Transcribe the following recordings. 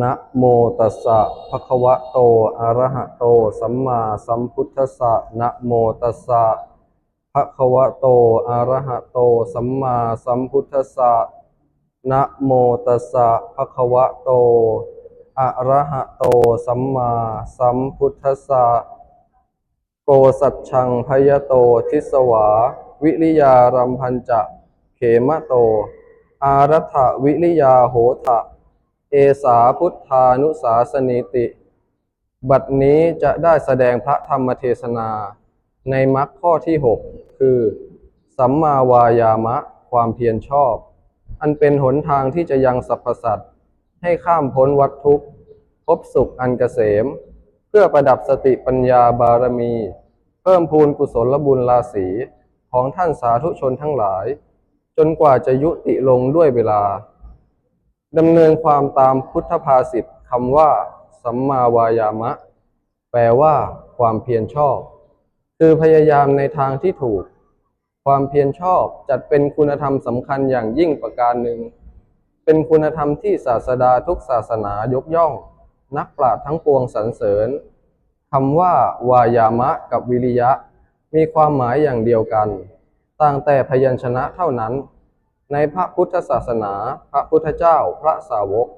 นะโมตัสสะภะคะวะโต อะระหะโต สัมมาสัมพุทธัสสะนะโมตัสสะภะคะวะโต อะระหะโต สัมมาสัมพุทธัสสะนะโมตัสสะภะคะวะโต อะระหะโต สัมมาสัมพุทธัสสะโกสัจชังพยโต ทิสวา วิริยารัมพันจะ เขมะโต อารัฐวิริยาโหทะ เอสาพุทธานุสาสนิติ บัดนี้จะได้แสดงพระธรรมเทศนา ในมรรคข้อที่ 6 คือ สัมมาวายามะความเพียรชอบ อันเป็นหนทางที่จะยังสรรพสัตว์ให้ข้ามพ้นวัฏทุกข์พบสุขอันเกษม เพื่อประดับสติปัญญาบารมี เพิ่มพูนกุศลบุญราศีของท่านสาธุชนทั้งหลาย จนกว่าจะยุติลงด้วยเวลา ดำเนินความตามพุทธภาษิตคำว่า สัมมาวายามะ แปลว่า ความเพียรชอบ คือพยายามในทางที่ถูก ความเพียรชอบจัดเป็นคุณธรรมสำคัญอย่างยิ่งประการหนึ่ง เป็นคุณธรรมที่ศาสดาทุกศาสนายกย่อง นักปราชญ์ทั้งปวงสรรเสริญคำว่าวายามะกับวิริยะ มีความหมายอย่างเดียวกัน ต่างแต่พยัญชนะเท่านั้น ในพระพุทธศาสนา พระพุทธเจ้า พระสาวก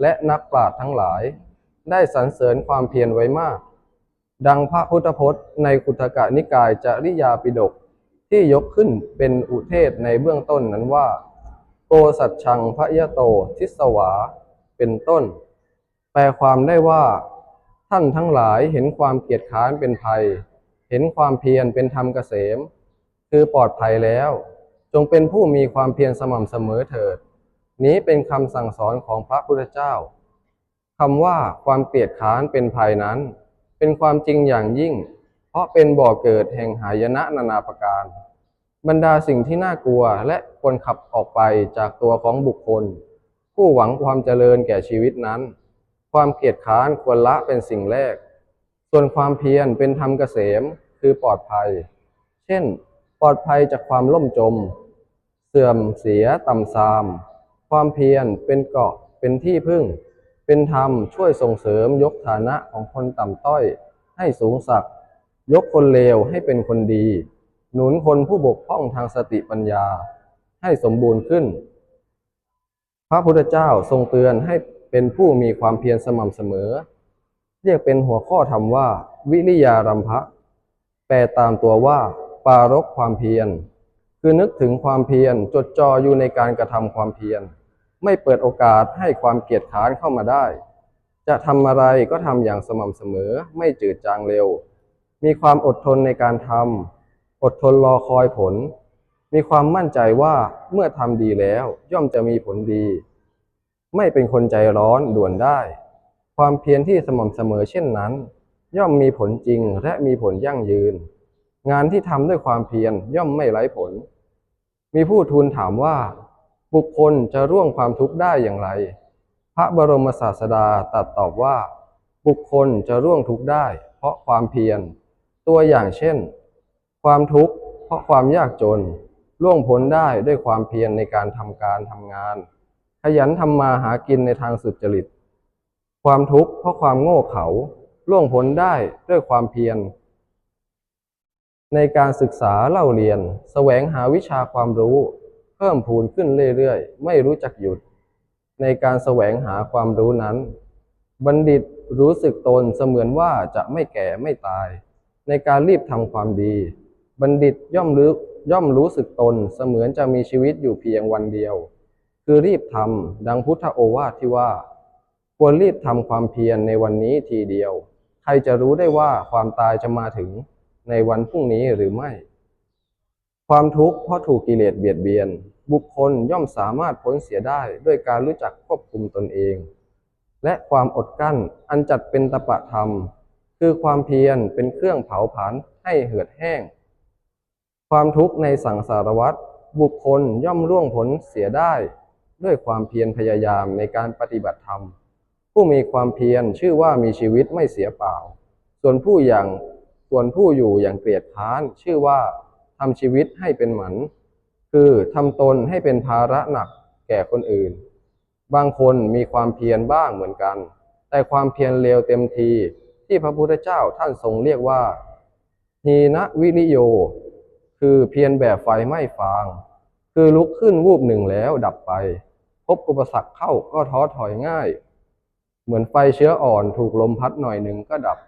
และนักปราชญ์ทั้งหลาย ได้สรรเสริญความเพียรไว้มาก ดังพระพุทธพจน์ในคุถกนิกายจริยาปิฎกที่ยกขึ้นเป็นอุเทศในเบื้องต้นนั้นว่า โกสัจชังพระยะโตทิสวา เป็นต้น แปลความได้ว่า ท่านทั้งหลายเห็นความเกียจค้านเป็นภัย เห็นความเพียรเป็นธรรมเกษม คือปลอดภัยแล้ว จงเป็นผู้มีความเพียรสม่ำเสมอเถิด นี้เป็นคำสั่งสอนของพระพุทธเจ้าคำว่าความเกลียดค้านเป็นภัยนั้น เป็นความจริงอย่างยิ่ง เพราะเป็นบ่อเกิดแห่งหายนะนานาประการ บรรดาสิ่งที่น่ากลัวและควรขับออกไปจากตัวของบุคคล ผู้หวังความเจริญแก่ชีวิตนั้น ความเกียจค้านควรละเป็นสิ่งแรก ส่วนความเพียรเป็นธรรมเกษมคือปลอดภัย เช่น ปลอดภัยจากความล่มจม เสื่อมเสียต่ำทราม ความเพียรเป็นเกาะเป็นที่พึ่ง เป็นธรรมช่วยส่งเสริมยกฐานะของคนต่ำต้อย ให้สูงสัก ยกคนเลวให้เป็นคนดี หนุนคนผู้บกพร่องทางสติปัญญา ให้สมบูรณ์ขึ้น พระพุทธเจ้าทรงเตือนให้เป็นผู้มีความเพียรสม่ำเสมอ เรียกเป็นหัวข้อธรรมว่า วิริยารัมภะแปลตามตัวว่า ปารกความเพียร คือนึกถึงความเพียรจดจ่ออยู่ในการกระทำความเพียร ไม่เปิดโอกาสให้ความเกียจค้านเข้ามาได้ จะทำอะไรก็ทำอย่างสม่ำเสมอไม่จืดจางเร็ว มีความอดทนในการทำอดทนรอคอยผล มีความมั่นใจว่าเมื่อทำดีแล้วย่อมจะมีผลดี ไม่เป็นคนใจร้อนด่วนได้ ความเพียรที่สม่ำเสมอเช่นนั้น ย่อมมีผลจริงและมีผลยั่งยืน งานที่ทำด้วยความเพียรย่อมไม่ไร้ผล มีผู้ทูลถามว่า บุคคลจะร่วงความทุกข์ได้อย่างไร พระบรมศาสดาตรัสตอบว่า บุคคลจะร่วงทุกข์ได้ เพราะความเพียร ตัวอย่างเช่น ความทุกข์เพราะความยากจนล่วงพ้นได้ด้วยความเพียรในการทำการทำงาน ขยันทำมาหากินในทางสุจริต ความทุกข์เพราะความโง่เขลาล่วงพ้นได้ด้วยความเพียร ในการศึกษาเล่าเรียน แสวงหาวิชาความรู้ เพิ่มพูนขึ้นเรื่อยๆ ไม่รู้จักหยุด ในการแสวงหาความรู้นั้น บัณฑิตรู้สึกตนเสมือนว่าจะไม่แก่ไม่ตาย ในการรีบทำความดี บัณฑิตย่อมรู้ย่อมรู้สึกตนเสมือนจะมีชีวิตอยู่เพียงวันเดียว คือรีบทำดังพุทธโอวาทที่ว่า ควรรีบทำความเพียรในวันนี้ทีเดียว ใครจะรู้ได้ว่าความตายจะมาถึง ในวันพรุ่งนี้หรือไม่ ความทุกข์เพราะถูกกิเลสเบียดเบียน บุคคลย่อมสามารถพ้นเสียได้ด้วยการรู้จักควบคุมตนเอง และความอดกั้นอันจัดเป็นตปะธรรม คือความเพียรเป็นเครื่องเผาผลาญให้เหือดแห้ง ความทุกข์ในสังสารวัฏบุคคลย่อมร่วงพ้นเสียได้ ด้วยความเพียรพยายามในการปฏิบัติธรรม ผู้มีความเพียรชื่อว่ามีชีวิตไม่เสียเปล่า ส่วนผู้อย่าง ส่วนผู้อยู่อย่างเกลียดค้านชื่อว่าทำชีวิตให้เป็นหมัน คือทำตนให้เป็นภาระหนักแก่คนอื่น บางคนมีความเพียรบ้างเหมือนกัน แต่ความเพียรเลวเต็มทีที่พระพุทธเจ้าท่านทรงเรียกว่าหีนะวิริโย คือเพียรแบบไฟไหม้ฟาง คือลุกขึ้นวูบหนึ่งแล้วดับไป พบอุปสรรคเข้าก็ท้อถอยง่าย เหมือนไฟเชื้ออ่อนถูกลมพัดหน่อยหนึ่งก็ดับ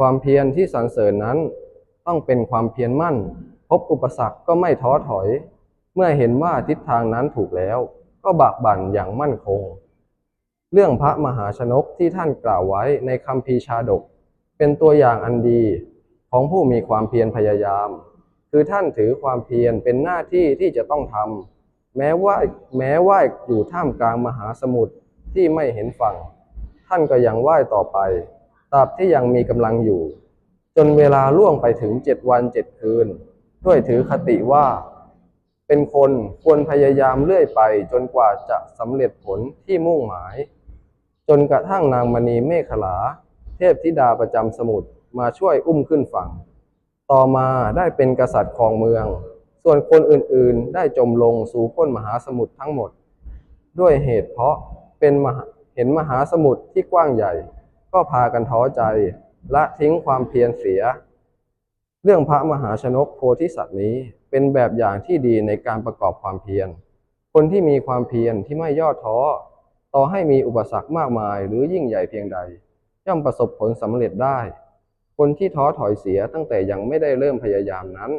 ความเพียรที่สรรเสริญนั้นต้องเป็นความเพียรมั่น พบอุปสรรคก็ไม่ท้อถอย เมื่อเห็นว่าทิศทางนั้นถูกแล้ว ก็บากบั่นอย่างมั่นคง เรื่องพระมหาชนกที่ท่านกล่าวไว้ในคำพีชาดก เป็นตัวอย่างอันดีของผู้มีความเพียรพยายาม คือท่านถือความเพียรเป็นหน้าที่ที่จะต้องทำแม้ว่าแม้ว่าอยู่ท่ามกลางมหาสมุทรที่ไม่เห็นฝั่ง ท่านก็ยังไหว้ต่อไป ราบที่ยังมีกำลังอยู่ จนเวลาล่วงไปถึงเจ็ดวันเจ็ดคืน ด้วยถือคติว่า เป็นคนควรพยายามเรื่อยไปจนกว่าจะสำเร็จผลที่มุ่งหมาย จนกระทั่งนางมณีเมขลา เทพธิดาประจำสมุทรมาช่วยอุ้มขึ้นฝั่ง ต่อมาได้เป็นกษัตริย์ครองเมือง ส่วนคนอื่นๆ ได้จมลงสู่ก้นมหาสมุทรทั้งหมด ด้วยเหตุเพราะเป็นเห็นมหาสมุทรที่กว้างใหญ่ ก็พากันท้อใจละทิ้งความเพียรเสีย เรื่องพระมหาชนกโพธิสัตว์นี้เป็นแบบอย่างที่ดีในการประกอบความเพียร คนที่มีความเพียรที่ไม่ย่อท้อ ต่อให้มีอุปสรรคมากมายหรือยิ่งใหญ่เพียงใด ย่อมประสบผลสำเร็จได้ คนที่ท้อถอยเสียตั้งแต่ยังไม่ได้เริ่มพยายามนั้น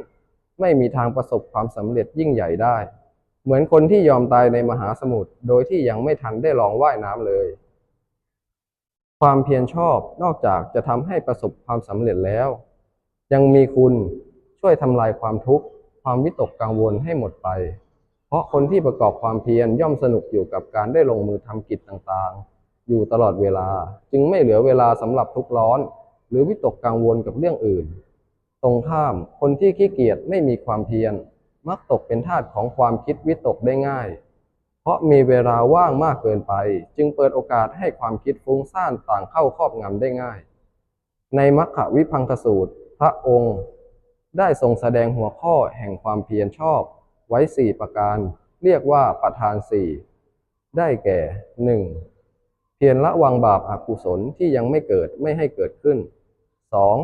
ไม่มีทางประสบความสำเร็จยิ่งใหญ่ได้ เหมือนคนที่ยอมตายในมหาสมุทรโดยที่ยังไม่ทันได้ลองว่ายน้ำเลย ความเพียรชอบนอกจากจะทำให้ประสบความสำเร็จแล้ว ยังมีคุณช่วยทำลายความทุกข์ ความวิตกกังวลให้หมดไป เพราะคนที่ประกอบความเพียรย่อมสนุกอยู่กับการได้ลงมือทำกิจต่างๆ อยู่ตลอดเวลาจึงไม่เหลือเวลาสำหรับทุกข์ร้อน หรือวิตกกังวลกับเรื่องอื่น ตรงข้ามคนที่ขี้เกียจไม่มีความเพียร มักตกเป็นทาสของความคิดวิตกได้ง่าย ราะมีเวลาว่างมากเกินไป จึงเปิดโอกาสให้ความคิดฟุ้งซ่านต่างเข้าครอบงำได้ง่าย ในมัคควิพังคสูตร พระองค์ ได้ทรงแสดงหัวข้อแห่งความเพียรชอบ ไว้สี่ประการ เรียกว่าประธานสี่ได้แก่หนึ่งเพียรละวังบาปอกุศลที่ยังไม่เกิดไม่ให้เกิดขึ้นสอง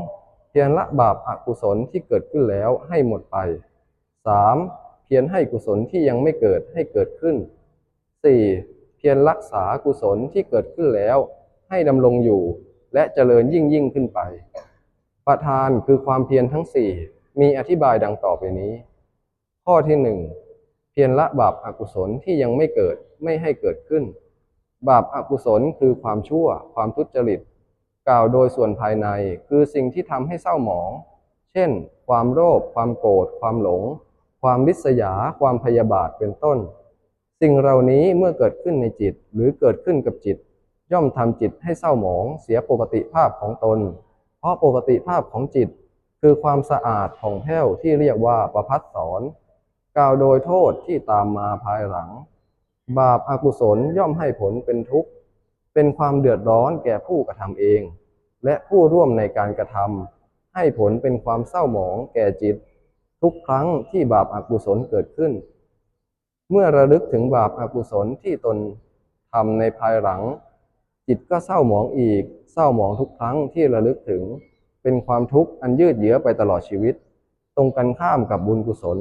เพียรละบาปอกุศลที่เกิดขึ้นแล้วให้หมดไปสามเพียรให้กุศลที่ยังไม่เกิดให้เกิดขึ้น สี่เพียรรักษากุศลที่เกิดขึ้นแล้ว ให้ดำรงอยู่และเจริญยิ่งยิ่งขึ้นไป ประธานคือความเพียรทั้งสี่มีอธิบายดังต่อไปนี้ ข้อที่หนึ่งเพียรละบาปอากุศลที่ยังไม่เกิดไม่ให้เกิดขึ้น บาปอากุศลคือความชั่ว ความทุจริต กล่าวโดยส่วนภายในคือสิ่งที่ทำให้เศร้าหมอง เช่น ความโลภความโกรธความหลง ความริษยา ความพยาบาทเป็นต้น สิ่งเหล่านี้เมื่อเกิดขึ้นในจิตหรือเกิดขึ้นกับจิต ย่อมทำจิตให้เศร้าหมองเสียปกติภาพของตน เพราะปกติภาพของจิต คือความสะอาดผ่องแผ้วที่เรียกว่าประพัดสอนกล่าวโดยโทษที่ตามมาภายหลัง บาปอากุศลย่อมให้ผลเป็นทุกข์ เป็นความเดือดร้อนแก่ผู้กระทำเอง และผู้ร่วมในการกระทำให้ผลเป็นความเศร้าหมองแก่จิต ทุกครั้งที่บาปอากุศลเกิดขึ้น เมื่อระลึกถึงบาปอากุศลที่ตนทำในภายหลัง จิตก็เศร้าหมองอีก เศร้าหมองทุกครั้งที่ระลึกถึง เป็นความทุกข์อันยืดเยื้อไปตลอดชีวิต ตรงกันข้ามกับบุญกุศล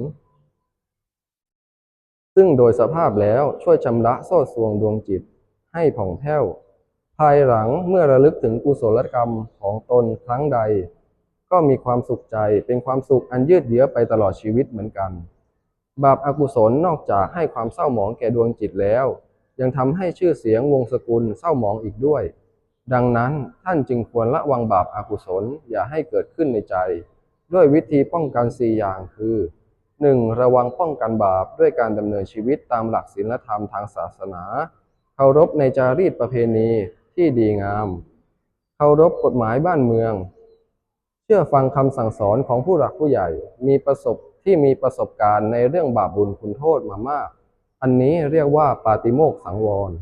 ซึ่งโดยสภาพแล้วช่วยชำระโซ่สวงดวงจิตให้ผ่องแผ้ว ภายหลังเมื่อระลึกถึงกุศลกรรมของตนครั้งใด ก็มีความสุขใจเป็นความสุขอันยืดเยื้อไปตลอดชีวิตเหมือนกัน บาปอากุศลนอกจากให้ความเศร้าหมองแก่ดวงจิตแล้ว ยังทำให้ชื่อเสียงวงศกุลเศร้าหมองอีกด้วย ดังนั้นท่านจึงควรละวังบาปอากุศลอย่าให้เกิดขึ้นในใจ ด้วยวิธีป้องกันสี่อย่างคือ 1. ระวังป้องกันบาปด้วยการดำเนินชีวิตตามหลักศีลธรรมทางศาสนาเคารพในจารีตประเพณีที่ดีงามเคารพกฎหมายบ้านเมือง เชื่อฟังคำสั่งสอนของผู้หลักผู้ใหญ่มีประสบ ที่มีประสบการณ์ในเรื่องบาปบุญคุณโทษมามาก อันนี้เรียกว่าปาติโมกสังวร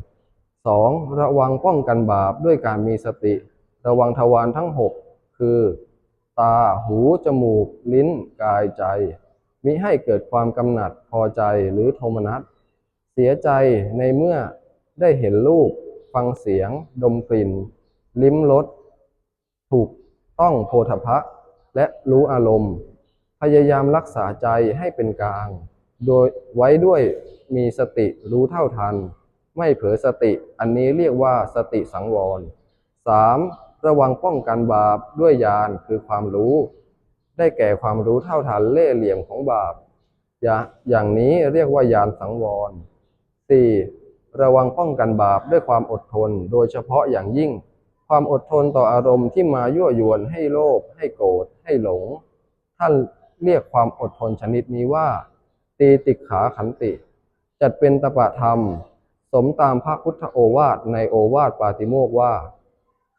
2. ระวังป้องกันบาปด้วยการมีสติ ระวังทวารทั้ง 6 คือ ตา หู จมูก ลิ้น กาย ใจ มิให้เกิดความกำหนัดพอใจหรือโทมนัส เสียใจในเมื่อได้เห็นรูป ฟังเสียง ดมกลิ่น ลิ้มรส ถูกต้องโพธพะ และรู้อารมณ์ พยายามรักษาใจให้เป็นกลาง โดยไว้ด้วยมีสติรู้เท่าทัน ไม่เผลอสติอันนี้เรียกว่าสติสังวร 3. ระวังป้องกันบาปด้วยญาณคือความรู้ ได้แก่ความรู้เท่าทันเล่เหลี่ยมของบาปอย่าอย่างนี้เรียกว่าญาณสังวร 4. ระวังป้องกันบาปด้วยความอดทน โดยเฉพาะอย่างยิ่ง ความอดทนต่ออารมณ์ที่มายั่วยวนให้โลภให้โกรธให้หลง ท่าน เรียกความอดทนชนิดนี้ว่า ตีติขาขันติ จัดเป็นตปะธรรม สมตามพระพุทธโอวาทในโอวาทปาติโมกว่า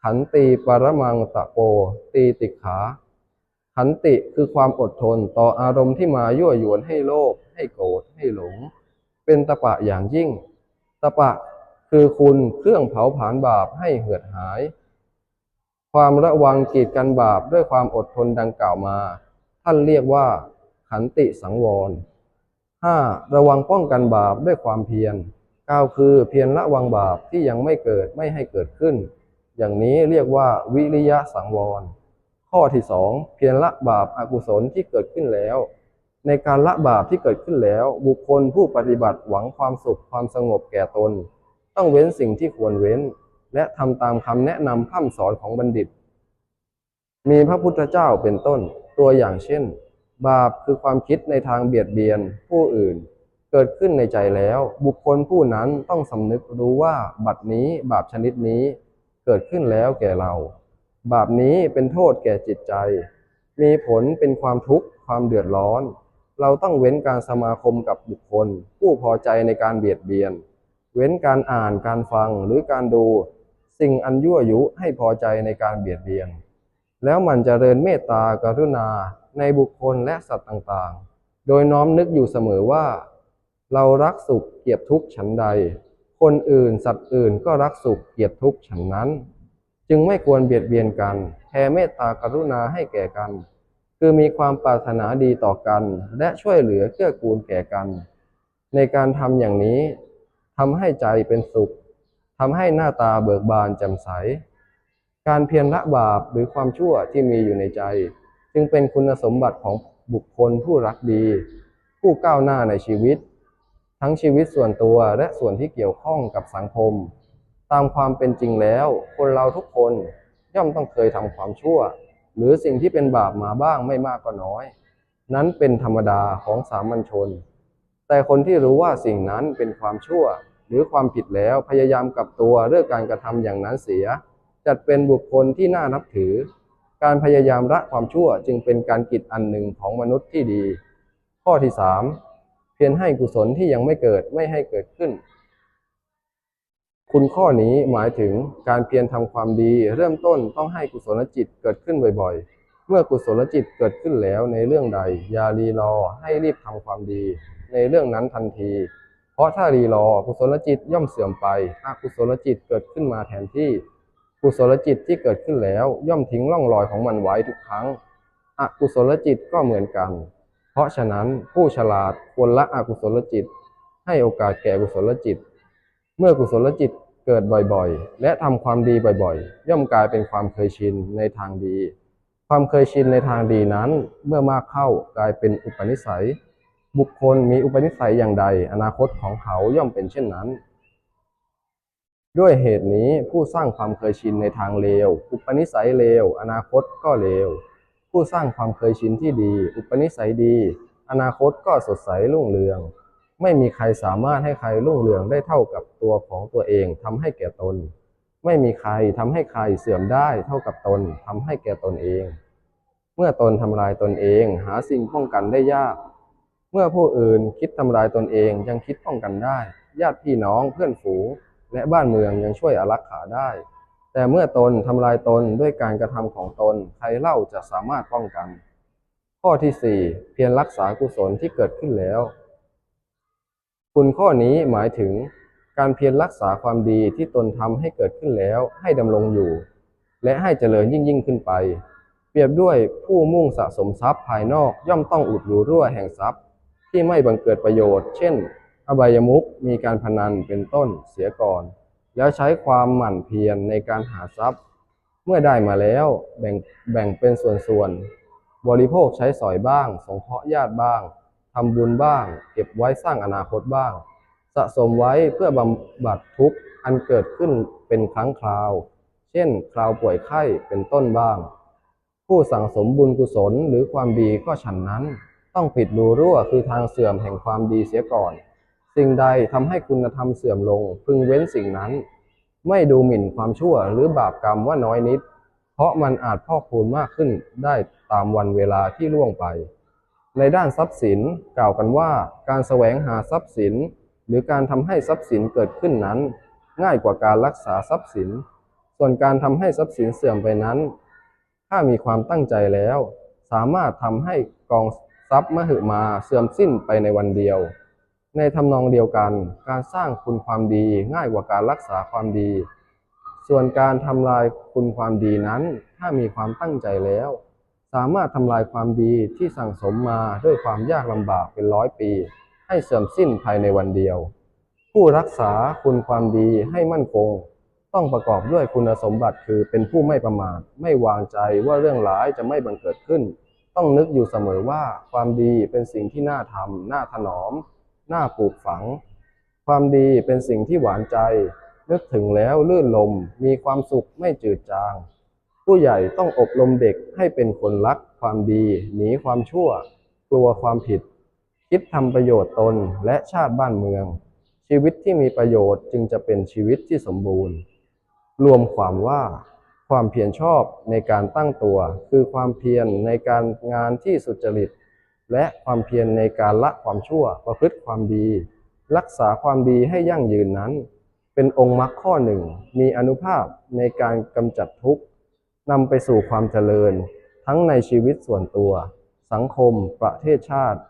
ขันติปรมังตะโป ตีติขา ขันติคือความอดทนต่ออารมณ์ที่มายั่วยวนให้โลภให้โกรธให้หลง เป็นตปะอย่างยิ่ง ตปะคือคุณเครื่องเผาผลาญบาปให้เหือดหาย ความระวังกีดกันบาปด้วยความอดทนดังกล่าวมา ท่านเรียกว่า ขันติสังวร 5. ระวังป้องกันบาปด้วยความเพียรก้าวคือเพียรละวังบาปที่ยังไม่เกิดไม่ให้เกิดขึ้น อย่างนี้เรียกว่าวิริยะสังวร ข้อที่สองเพียรละบาปอากุศลที่เกิดขึ้นแล้ว ในการละบาปที่เกิดขึ้นแล้ว บุคคลผู้ปฏิบัติหวังความสุขความสงบแก่ตน ต้องเว้นสิ่งที่ควรเว้น และทำตามคำแนะนำพร่ำสอนของบัณฑิต มีพระพุทธเจ้าเป็นต้น ตัวอย่างเช่น บาปคือความคิดในทางเบียดเบียนผู้อื่น เกิดขึ้นในใจแล้ว บุคคลผู้นั้นต้องสำนึกรู้ว่าบัดนี้บาปชนิดนี้เกิดขึ้นแล้วแก่เรา บาปนี้เป็นโทษแก่จิตใจ มีผลเป็นความทุกข์ความเดือดร้อน เราต้องเว้นการสมาคมกับบุคคล ผู้พอใจในการเบียดเบียน เว้นการอ่านการฟังหรือการดู สิ่งอันยั่วยุให้พอใจในการเบียดเบียน แล้วมันจเจริญเมตตากรุณาในบุคคลและสัตว์ต่างๆ โดยน้อมนึกอยู่เสมอว่า เรารักสุขเกลียดทุกข์ฉันใด คนอื่นสัตว์อื่นก็รักสุขเกลียดทุกข์ฉันนั้น จึงไม่ควรเบียดเบียนกันแผ่เมตตากรุณาให้แก่กัน คือมีความปรารถนาดีต่อกัน และช่วยเหลือเกื้อกูลแก่กัน ในการทำอย่างนี้ทำให้ใจเป็นสุขทำให้หน้าตาเบิกบานแจ่มใส การเพียรละบาปหรือความชั่วที่มีอยู่ในใจ จึงเป็นคุณสมบัติของบุคคลผู้รักดี ผู้ก้าวหน้าในชีวิต ทั้งชีวิตส่วนตัวและส่วนที่เกี่ยวข้องกับสังคม ตามความเป็นจริงแล้ว คนเราทุกคนย่อมต้องเคยทำความชั่ว หรือสิ่งที่เป็นบาปมาบ้างไม่มากก็น้อย นั้นเป็นธรรมดาของสามัญชน แต่คนที่รู้ว่าสิ่งนั้นเป็นความชั่ว หรือความผิดแล้วพยายามกลับตัวเรื่องการกระทำอย่างนั้นเสีย จัดเป็นบุคคลที่น่านับถือ การพยายามละความชั่วจึงเป็นการกิจอันหนึ่งของมนุษย์ที่ดี ข้อที่สามเพียรให้กุศลที่ยังไม่เกิดไม่ให้เกิดขึ้น คุณข้อนี้หมายถึงการเพียรทำความดี เริ่มต้นต้องให้กุศลจิตเกิดขึ้นบ่อยๆ เมื่อกุศลจิตเกิดขึ้นแล้วในเรื่องใด อย่ารีรอให้รีบทำความดี ในเรื่องนั้นทันทีเพราะถ้ารีรอกุศลจิตย่อมเสื่อมไปอกุศลจิตเกิดขึ้นมาแทนที่ กุศลจิตที่เกิดขึ้นแล้วย่อมทิ้งร่องรอยของมันไว้ทุกครั้ง อกุศลจิตก็เหมือนกัน เพราะฉะนั้นผู้ฉลาดควรละอกุศลจิต ให้โอกาสแก่กุศลจิต เมื่อกุศลจิตเกิดบ่อยๆ และทำความดีบ่อยๆ ย่อมกลายเป็นความเคยชินในทางดี ความเคยชินในทางดีนั้น เมื่อมากเข้ากลายเป็นอุปนิสัย บุคคลมีอุปนิสัยอย่างใด อนาคตของเขาย่อมเป็นเช่นนั้น ด้วยเหตุนี้ผู้สร้างความเคยชินในทางเลว อุปนิสัยเลว อนาคตก็เลว ผู้สร้างความเคยชินที่ดี อุปนิสัยดี อนาคตก็สดใสรุ่งเรือง ไม่มีใครสามารถให้ใครรุ่งเรืองได้เท่ากับตัวของตัวเองทำให้แก่ตน ไม่มีใครทำให้ใครเสื่อมได้เท่ากับตนทำให้แก่ตนเอง เมื่อตนทำลายตนเองหาสิ่งป้องกันได้ยาก เมื่อผู้อื่นคิดทำลายตนเองยังคิดป้องกันได้ ญาติพี่น้องเพื่อนฝูง และบ้านเมืองยังช่วยอารักขาได้ แต่เมื่อตนทำลายตนด้วยการกระทำของตนใครเล่าจะสามารถป้องกัน ข้อที่สี่เพียรรักษากุศลที่เกิดขึ้นแล้ว คุณข้อนี้หมายถึง การเพียรรักษาความดีที่ตนทำให้เกิดขึ้นแล้วให้ดำรงอยู่ และให้เจริญยิ่งยิ่งขึ้นไป เปรียบด้วยผู้มุ่งสะสมทรัพย์ภายนอกย่อมต้องอุดรูรั่วแห่งทรัพย์ ที่ไม่บังเกิดประโยชน์ เช่น อบายมุขมีการพนันเป็นต้นเสียก่อน แล้วใช้ความหมั่นเพียรในการหาทรัพย์ เมื่อได้มาแล้วแบ่งแบ่งเป็นส่วนๆ บริโภคใช้สอยบ้าง สงเคราะห์ญาติบ้างทำบุญบ้าง เก็บไว้สร้างอนาคตบ้าง สะสมไว้เพื่อบำบัดทุกข์อันเกิดขึ้นเป็นครั้งคราว เช่น คราวป่วยไข้เป็นต้นบ้าง ผู้สั่งสมบุญกุศลหรือความดีก็ฉันนั้น ต้องปิดรูรั่วคือทางเสื่อมแห่งความดีเสียก่อน สิ่งใดทำให้คุณธรรมเสื่อมลง พึงเว้นสิ่งนั้น ไม่ดูหมิ่นความชั่วหรือบาปกรรมว่าน้อยนิด เพราะมันอาจพอกพูนมากขึ้นได้ตามวันเวลาที่ล่วงไป ในด้านทรัพย์สินกล่าวกันว่าการแสวงหาทรัพย์สิน หรือการทำให้ทรัพย์สินเกิดขึ้นนั้น ง่ายกว่าการรักษาทรัพย์สิน ส่วนการทำให้ทรัพย์สินเสื่อมไปนั้น ถ้ามีความตั้งใจแล้ว สามารถทำให้กองทรัพย์มหึมาเสื่อมสิ้นไปในวันเดียว ในทำนองเดียวกัน การสร้างคุณความดีง่ายกว่าการรักษาความดี ส่วนการทำลายคุณความดีนั้น ถ้ามีความตั้งใจแล้ว สามารถทำลายความดีที่สั่งสมมาด้วยความยากลำบากเป็นร้อยปี ให้เสื่อมสิ้นภายในวันเดียว ผู้รักษาคุณความดีให้มั่นคง ต้องประกอบด้วยคุณสมบัติคือเป็นผู้ไม่ประมาทไม่วางใจว่าเรื่องร้ายจะไม่บังเกิดขึ้น ต้องนึกอยู่เสมอว่าความดีเป็นสิ่งที่น่าทำน่าถนอม น่าปลูกฝัง ความดีเป็นสิ่งที่หวานใจ นึกถึงแล้วลื่นลม มีความสุขไม่จืดจาง ผู้ใหญ่ต้องอบรมเด็กให้เป็นคนรักความดี หนีความชั่ว กลัวความผิด คิดทำประโยชน์ตนและชาติบ้านเมือง ชีวิตที่มีประโยชน์จึงจะเป็นชีวิตที่สมบูรณ์ รวมความว่าความเพียรชอบในการตั้งตัว คือความเพียรในการงานที่สุจริต และความเพียรในการละความชั่วประพฤติความดี รักษาความดีให้ยั่งยืนนั้น เป็นองค์มรรคข้อหนึ่ง มีอนุภาพในการกำจัดทุกข์นำไปสู่ความเจริญ ทั้งในชีวิตส่วนตัว สังคม ประเทศชาติ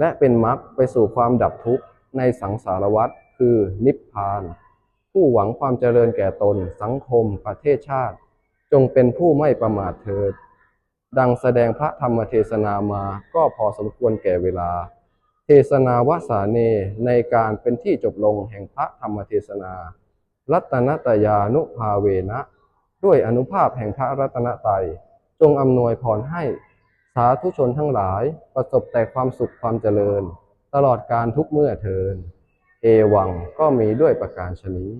และเป็นมรรคไปสู่ความดับทุกข์ในสังสารวัฏคือนิพพาน ผู้หวังความเจริญแก่ตน สังคม ประเทศชาติ จงเป็นผู้ไม่ประมาทเถิด ดังแสดงพระธรรมเทศนามาก็พอสมควรแก่เวลา เทศนาวสาเนในการเป็นที่จบลงแห่งพระธรรมเทศนา รัตนตยานุภาเวนะ ด้วยอนุภาพแห่งพระรัตนตรัยจงอำนวยพรให้สาธุชนทั้งหลายประสบแต่ความสุขความเจริญ ตลอดการทุกเมื่อเทิน เอวังก็มีด้วยประการชนี้